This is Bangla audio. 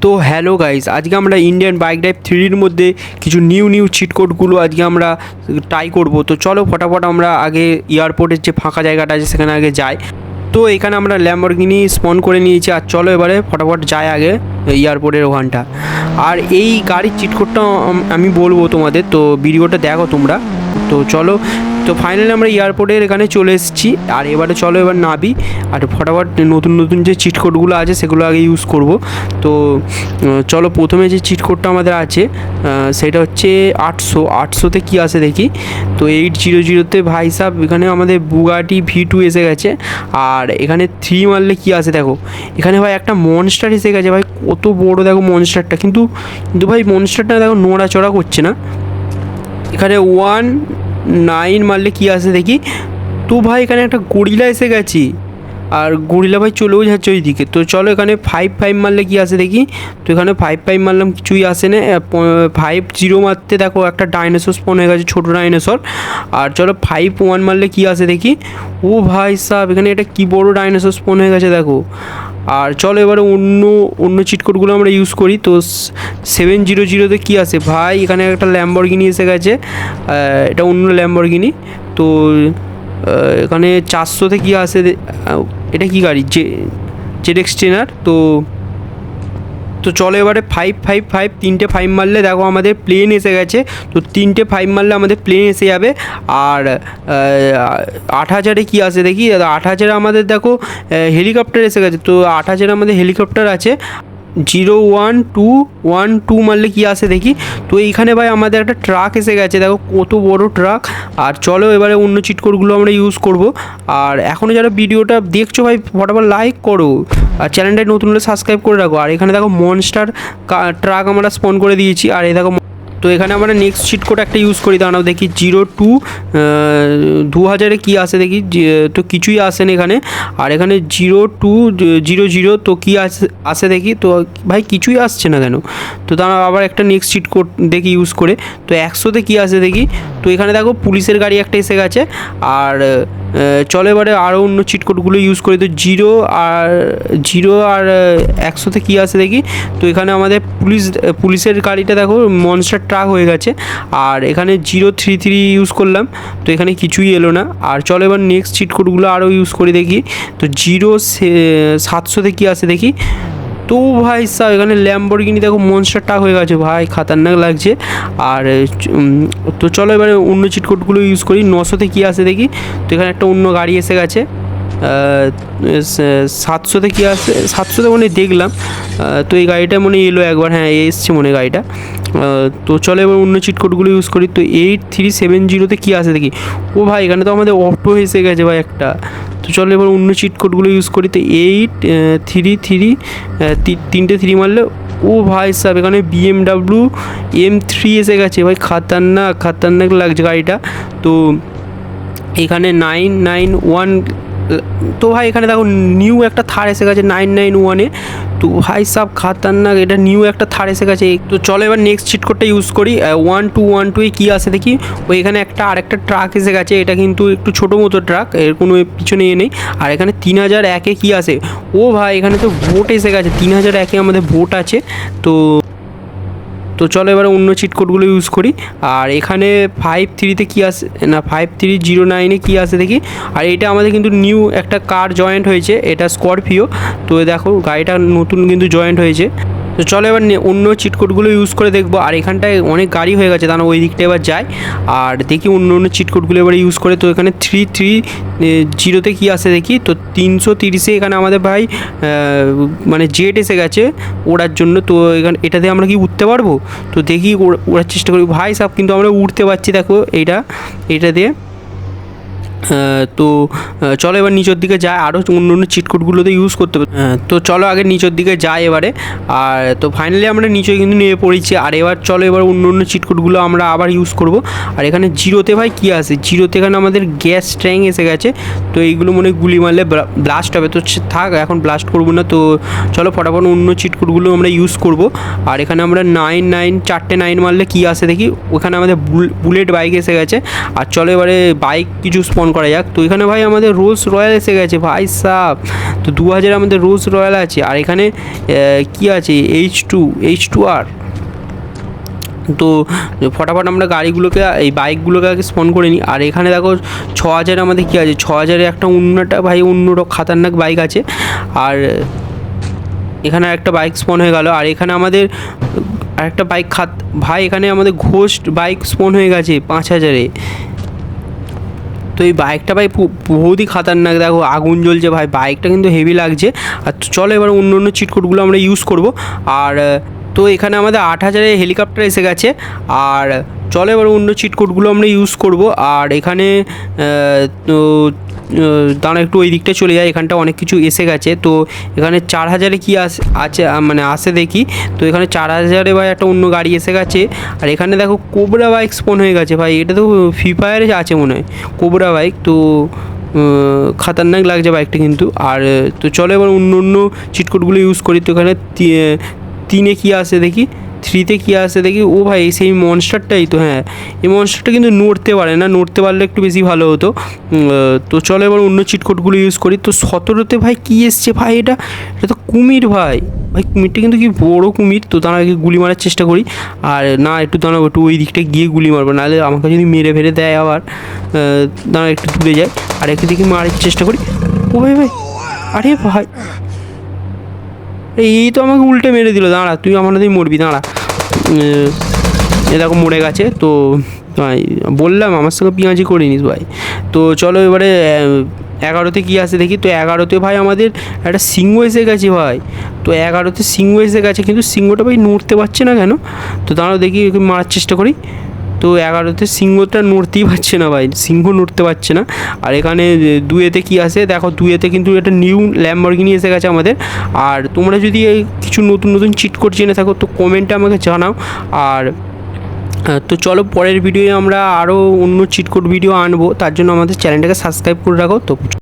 তো হ্যালো গাইস, আজকে আমরা ইন্ডিয়ান বাইক ড্রাইভ থ্রির মধ্যে কিছু নিউ নিউ চিট কোডগুলো আজকে আমরা ট্রাই করব। তো চলো ফটাফট আমরা আগে এয়ারপোর্টের যে ফাঁকা জায়গাটা আছে সেখানে আগে যাই। তো এখানে আমরা ল্যাম্বরগিনি স্পন করে নিয়েছি, আর চলো এবারে ফটাফট যাই আগে এয়ারপোর্টের ওখানটা। আর এই গাড়ির চিট কোডটা আম- আমি বলব তোমাদের, তো ভিডিওটা দেখো তোমরা। তো চলো, তো ফাইনালি আমরা এয়ারপোর্টের এখানে চলে এসেছি। আর এবারে চলো এবার নাবি। আর ফটাফট নতুন নতুন যে চিট কোডগুলো আছে, সেগুলো আগে ইউজ করব। তো চলো প্রথমে যে চিট কোডটা আমাদের আছে সেটা হচ্ছে আটশো। আটশোতে কী আসে দেখি? তো এইট জিরো জিরোতে ভাই সাহ এখানে আমাদের বুগাটি ভি টু এসে গেছে। আর এখানে থ্রি মারলে কী আসে দেখো? এখানে ভাই একটা মনস্টার এসে গেছে। ভাই, কত বড় দেখো মনস্টারটা কিন্তু কিন্তু ভাই মনস্টারটা দেখো নড়াচড়া করছে না। এখানে ওয়ান নাইন মারলে কি আসে দেখি? তো ভাই, এখানে একটা গরিলা এসে গেছি। আর গরিলা ভাই চলেও যাচ্ছে ওই দিকে তো চলো এখানে ফাইভ ফাইভ মারলে কি আসে দেখি? তো এখানে ফাইভ ফাইভ মারলাম, কিছুই আসে না। ফাইভ জিরো মারতে দেখো, একটা ডাইনোসর স্পন হয়ে গেছে, ছোটো ডাইনোসর আর চলো ফাইভ ওয়ান মারলে কি আসে দেখি? ও ভাই সাহ এখানে এটা কী বড় ডাইনোসর স্পন হয়ে গেছে দেখো। আর চলো এবারে অন্য অন্য চিটকোডগুলো আমরা ইউজ করি। তো সেভেন জিরো জিরোতে কী আছে? ভাই, এখানে একটা ল্যাম্বরগিনি এসে গেছে। এটা অন্য ল্যাম্বরগিনি তো এখানে চারশোতে কী আছে? এটা কী গাড়ি? জে জেড এক্সটেনার তো তো চলো এবারে ফাইভ ফাইভ ফাইভ তিনটে ফাইভ মারলে দেখো আমাদের প্লেন এসে গেছে। তো তিনটে ফাইভ মারলে আমাদের প্লেন এসে যাবে। আর আট হাজারে কী আছে দেখি? আট হাজারে আমাদের দেখো হেলিকপ্টার এসে গেছে। তো আট হাজারে আমাদের হেলিকপ্টার আছে। Zero one two one two মারলে কী আসে দেখি? তো এইখানে ভাই আমাদের একটা ট্রাক এসে গেছে, দেখো কত বড় ট্রাক আর চলো এবারে অন্য চিটকোডগুলো আমরা ইউজ করব। আর এখনও যারা ভিডিওটা দেখছ ভাই, ফটাফট লাইক করো। আর চ্যানেলটা নতুন হলে সাবস্ক্রাইব করে রাখো। আর এখানে দেখো মনস্টার ট্রাক আমরা স্পন করে দিয়েছি। আর এই দেখো তো এখানে আমরা নেক্সট চিট কোড একটা ইউজ করি, দাঁড়াও দেখি জিরো টু দু হাজারে কী আসে দেখি তো কিছুই আসে না এখানে। আর এখানে জিরো টু জিরো জিরো তো কী আসে আসে দেখি, তো ভাই কিছুই আসছে না কেন? তো তারা আবার একটা নেক্সট চিট কোড দেখি ইউজ করে। তো একশোতে কী আসে দেখি, তো এখানে দেখো পুলিশের গাড়ি একটা এসে গেছে, আর চলো এবারে আরও অন্য চিট কোডগুলো ইউজ করি। তো জিরো আর জিরো আর একশোতে কী আসে দেখি? তো এখানে আমাদের পুলিশ, পুলিশের গাড়িটা দেখো মনস্টার ট্রাক হয়ে গেছে। আর এখানে জিরো থ্রি থ্রি ইউজ করলাম। তো এখানে কিছুই এলো না। আর চলো এবার নেক্সট চিট কোডগুলো আরও ইউজ করে দেখি। তো জিরো সাতশোতে কী আসে দেখি? তো ভাই সাহ এখানে ল্যাম্বরগিনি দেখো মনস্টার টাক হয়ে গেছে। ভাই, খাতারনাক লাগছে। আর তো চলো এবারে অন্য চিটকোটগুলো ইউজ করি। নশোতে কী আসে দেখি? তো এখানে একটা অন্য গাড়ি এসে গেছে। সাতশোতে কী আসে? সাতশোতে মনে দেখলাম। তো এই গাড়িটা মনে এলো একবার। হ্যাঁ এসছে মনে গাড়িটা। তো চলো এবার অন্য চিটকোডগুলো ইউজ করি। তো এইট থ্রি সেভেন জিরোতে কী আসে দেখি। ও ভাই, এখানে তো আমাদের অটো এসে গেছে ভাই একটা। তো চলো এবার অন্য চিট কোডগুলো ইউজ করি। তো এইট থ্রি থ্রি তিনটে থ্রি মারলে ও ভাই সাহেব, এখানে বিএমডাব্লিউ এম থ্রি এসে গেছে। ভাই, খাতারনাক খাতারনাক লাগছে গাড়িটা। তো এখানে নাইন নাইন ওয়ান তো ভাই এখানে দেখো নিউ একটা থার এসে গেছে নাইন নাইন ওয়ানে তো ভাই সব খাতারনাক, এটা নিউ একটা থার এসে গেছে। তো চলো এবার নেক্সট চিট কোডটা ইউজ করি। ওয়ান টু ওয়ান টু কী আসে দেখি? ওই এখানে একটা আরেকটা ট্রাক এসে গেছে। এটা কিন্তু একটু ছোটো মতো ট্রাক এর কোনো পিছনে এ নেই। আর এখানে তিন হাজার একে কী আসে ও ভাই, এখানে তো ভোট এসে গেছে। তিন হাজার একে আমাদের ভোট আছে। তো তো চলো এবার অন্য চিট কোডগুলো ইউজ করি। আর এখানে ফাইভ থ্রিতে কী আসে? না ফাইভ থ্রি জিরো নাইনে কী আসে দেখি? আর এটা আমাদের কিন্তু নিউ একটা কার জয়েন্ট হয়েছে, এটা স্করপিও তো দেখো, গাড়িটা নতুন কিন্তু জয়েন্ট হয়েছে। তো চলো এবার অন্য চিট কোডগুলো ইউজ করে দেখব। আর এখানটায় অনেক গাড়ি হয়ে গেছে তাহলে ওই দিকটা এবার যাই। আর দেখি অন্য অন্য চিট কোডগুলো এবার ইউজ করে। তো এখানে থ্রি থ্রি জিরোতে কী আসে দেখি? তো তিনশো তিরিশে এখানে আমাদের ভাই মানে জেট এসে গেছে ওড়ার জন্য। তো এখানে এটাতে আমরা কি উঠতে পারব? তো দেখি ওড়- ওড়ার চেষ্টা করি। ভাই সাহেব কিন্তু আমরা উঠতে পারছি, দেখো, এইটা এটা দিয়ে। তো চলো এবার নিচের দিকে যায় আরও অন্য অন্য চিটকোডগুলোতে ইউজ করতে পারি। তো চলো আগে নিচের দিকে যাই এবারে। আর তো ফাইনালি আমরা নিচে কিন্তু নেমে পড়েছি। আর এবার চলো এবার অন্য অন্য চিটকোডগুলো আমরা আবার ইউজ করব। আর এখানে জিরোতে ভাই কী আছে? জিরোতে এখানে আমাদের গ্যাস ট্যাঙ্ক এসে গেছে। তো এইগুলো মনে গুলি মারলে ব্লাস্ট হবে। তো থাক, এখন ব্লাস্ট করব না। তো চলো ফটাফট অন্য চিটকোডগুলো আমরা ইউজ করব। আর এখানে আমরা নাইন নাইন চারটে নাইন মারলে কী আসে দেখি? ওখানে আমাদের বুলেট বাইক এসে গেছে। আর চলো এবারে বাইক কিছু স্পন করা যাক। তো এখানে ভাই আমাদের রোলস রয়্যাল এসে গেছে। ভাই সাহ তো দু হাজার আমাদের রোজ রয়্যাল আছে, আর এখানে কি আছে? এইচ টু এইচ টু আর তো ফটাফট আমরা গাড়িগুলোকে, এই বাইকগুলোকে আগে স্পন করে নিই। আর এখানে দেখো, ছ হাজারে আমাদের কী আছে? ছ হাজারে একটা অন্যটা ভাই অন্য খাতারনাক বাইক আছে। আর এখানে একটা বাইক স্পন হয়ে গেল। আর এখানে আমাদের আরেকটা বাইক খাত, ভাই, এখানে আমাদের ঘোষ বাইক স্পন হয়ে গেছে পাঁচ হাজারে। তো এই বাইকটা ভাই বহুতই খাতারনাক, দেখো আগুন জ্বলছে ভাই। বাইকটা কিন্তু হেভি লাগছে। আর চলো এবার অন্য অন্য চিটকোটগুলো আমরা ইউজ করব। আর, তো এখানে আমাদের আট হাজারে হেলিকপ্টার এসে গেছে। আর, চলো এবার অন্য চিটকোটগুলো আমরা ইউজ করব। আর এখানে তো দাঁড়া একটু ওই দিকটা চলে যায় এখানটা অনেক কিছু এসে গেছে। তো এখানে চার হাজারে কী আস- আছে মানে আসে দেখি। তো এখানে চার হাজারে ভাই একটা অন্য গাড়ি এসে গেছে। আর এখানে দেখো কোবরা বাইক স্পন হয়ে গেছে ভাই। এটা তো ফ্রি ফায়ারে আছে মনে হয়, কোবরা বাইক। তো খাতারনাক লাগছে বাইকটা কিন্তু। আর, তো চলো এবার অন্য অন্য চিটকোডগুলো ইউজ করি। তো এখানে তিনে কী আসে দেখি। থ্রিতে কী আসে দেখি, ও ভাই, সেই মনস্টারটাই তো হ্যাঁ। এই মনস্টারটা কিন্তু নড়তে পারে না, নড়তে পারলে একটু বেশি ভালো হতো। তো চলো এবার অন্য চিটকোটগুলো ইউজ করি। তো সতেরোতে ভাই কী এসছে ভাই এটা? এটা তো কুমির ভাই। ভাই, কুমিরটা কিন্তু কি বড় কুমির? তো আগে গুলি মারার চেষ্টা করি। আর না, একটু দাঁড়াবো একটু ওই দিকটা গিয়ে গুলি মারবো। নাহলে আমাকে যদি মেরে ফেরে দেয় আবার দাঁড়া, একটু দূরে যায় আর একটু দিকে মারার চেষ্টা করি। ও ভাই ভাই, আরে ভাই এই তো আমাকে উল্টে মেরে দিল, দাঁড়া, তুই আমার দিকে মরবি, দাঁড়া। এ দেখো মরে গেছে, তো বললাম, আমার সঙ্গে পেঁয়াজি করে নিস ভাই। তো চলো এবারে এগারোতে কী আসে দেখি, তো এগারোতে ভাই আমাদের একটা সিংহ এসে গেছে ভাই। তো এগারোতে সিংহ এসে গেছে, কিন্তু সিংহটা ভাই নড়তে পারছে না কেন? তো দাঁড়াও দেখি মারার চেষ্টা করি। তো এগারোতে সিংহটা নড়তেই পারছে না ভাই, সিংহ নড়তে পারছে না। আর এখানে দুয়েতে কি আসে দেখো, দুয়েতে কিন্তু একটা নিউ ল্যাম্বরগিনি এসে গেছে আমাদের। আর তোমরা যদি কিছু নতুন নতুন চিট কোড জেনে থাকো, তো কমেন্টে আমাকে জানাও। আর তো চলো, পরের ভিডিওয়ে আমরা আরও অন্য চিট কোড ভিডিও আনব। তার জন্য আমাদের চ্যানেলটাকে সাবস্ক্রাইব করে রাখো। তো